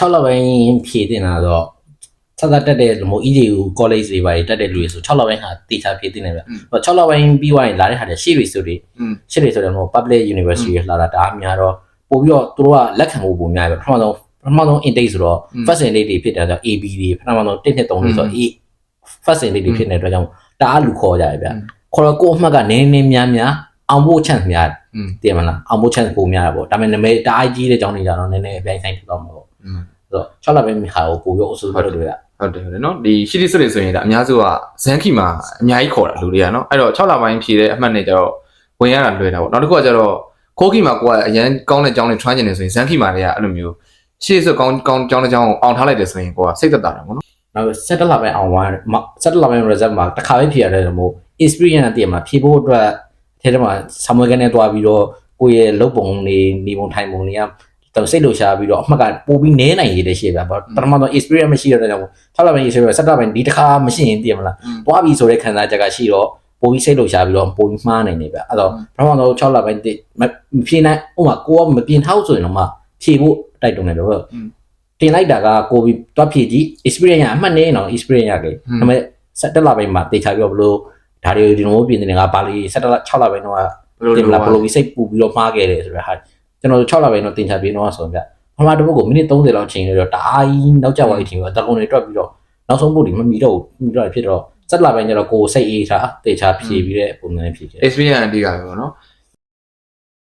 6လပိုင်းဖြည့်တင်လာတော့ဆက်သက်တက်တဲ့မို့ EJ ကို college တွေပါတက်တဲ့လူတွေဆို6လပိုင်းဟာတေချာဖြည့်တင်နေပြီ။6လပိုင်းပြီးသွားရင်လာတဲ့ဟာတွေရှေ့တွေဆိုတွေရှေ့တွေဆိုတော့မို့ public university လာတာဒါအများတော့ပို့ပြီးတော့သူတို့ကလက်ခံဖို့ပုံများပြီပထမဆုံးပထမဆုံး intake ဆိုတော့ first intake တွေဖြစ်တာဆို AB တွေပထမဆုံး1နှစ်3တွေဆို A first intake တွေဖြစ်နေတဲ့အတွက်ကြောင့်တအားလူခေါ်ကြရပြီဗျ။ခေါ်တော့ကိုယ့်အမှတ်ကနည်းနည်းများများအောင်ဖို့ chance များတယ်မလားအောင်ဖို့ chance ပိုများတာပေါ့ဒါပေမဲ့နာမည်တအားကြီးတဲ့ကြောင်းနေကြတော့နည်းနည်းအပြိုင်ဆိုင်ထူတော့မှာပေါ့ တော့6လပဲမိခါကိုပို့ပြီးအဆူလုပ်လို့ရဟုတ်တယ်ဟုတ်တယ်နော်ဒီရှိတိစွတ်တွေဆိုရင်ဒါအများစုကဇန်ခီမှာအများကြီးခေါ်တာလူတွေကနော်အဲ့တော့6လပိုင်းဖြည့်တဲ့အမှတ်နဲ့ကျတော့ဝင်ရတာလွယ်တာပေါ့နောက်တစ်ခုကကျတော့ခိုးခီမှာကိုကအရန်ကောင်းတဲ့ကြောင်းတွေထွန်းကျင်နေဆိုရင်ဇန်ခီမှာတွေကအဲ့လိုမျိုးရှေ့စွတ်ကောင်းကောင်းကြောင်းတစ်ကြောင်းကိုအောင်ထားလိုက်တယ်ဆိုရင်ကိုကစိတ်သက်သာတယ်ပေါ့နော်နောက်7လပဲအောင်သွား7လပဲ result မှာတစ်ခါပဲဖြည့်ရတယ်မို့ experience တည်မှာဖြည့်ဖို့အတွက်ထဲထဲမှာဆာမွေကနေတွားပြီးတော့ကိုယ့်ရဲ့လုပ်ပုံနေနေပုံထိုင်ပုံတွေက တော့စိတ်လှရှားပြီးတော့အမှတ်ကပို့ပြီးနည်းနိုင်ရတဲ့ရှေ့ဗျာဘာပထမတော့ experience မရှိတဲ့ကြောင့်6လပဲ experience 7လပဲဒီတစ်ခါမရှိရင်တည်မလားတွားပြီးဆိုတဲ့ခံစားချက်ကရှိတော့ပို့ပြီးစိတ်လှရှားပြီးတော့ပို့ပြီးမှားနိုင်နေဗျာအဲ့တော့ပထမတော့6လပဲမဖြည့်နိုင်ဥမာကိုကမပြင်ထောက်ဆိုရင်တော့မှဖြည့်ဖို့တိုက်တွန်းတယ်တော့တင်လိုက်တာကကိုပြီးတွတ်ဖြည့်ကြည့် experience ရအမှတ်နေအောင် experience ရခဲ့ဒါပေမဲ့7လပိုင်းမှာတေချာပြောဘလို့ဒါတွေဒီလိုပြင်နေတာကပါလီ7လ6လပိုင်းတော့တင်လာဘလို့ပြီးစိတ်ပူပြီးတော့မှားခဲ့တယ်ဆိုတော့ဟာ ကျွန်တော်6လပိုင်းတော့တင်ချပြင်တော့ဆိုတော့ပထမတစ်ပုတ်ကိုမိနစ်30လောက်ချိန်ရတော့တအားကြီးနောက်ကျသွားတဲ့အချိန်မှာတကုံတွေတွက်ပြီးတော့နောက်ဆုံးပုတ်ဒီမမီတော့ဘူးမီတော့ဖြစ်တော့7လပိုင်းကျတော့ကိုစိတ်အေးထားတေချာဖြည့်ပြီးတဲ့ပုံစံနဲ့ဖြည့်ခဲ့ experience အတိကပဲပေါ့နော်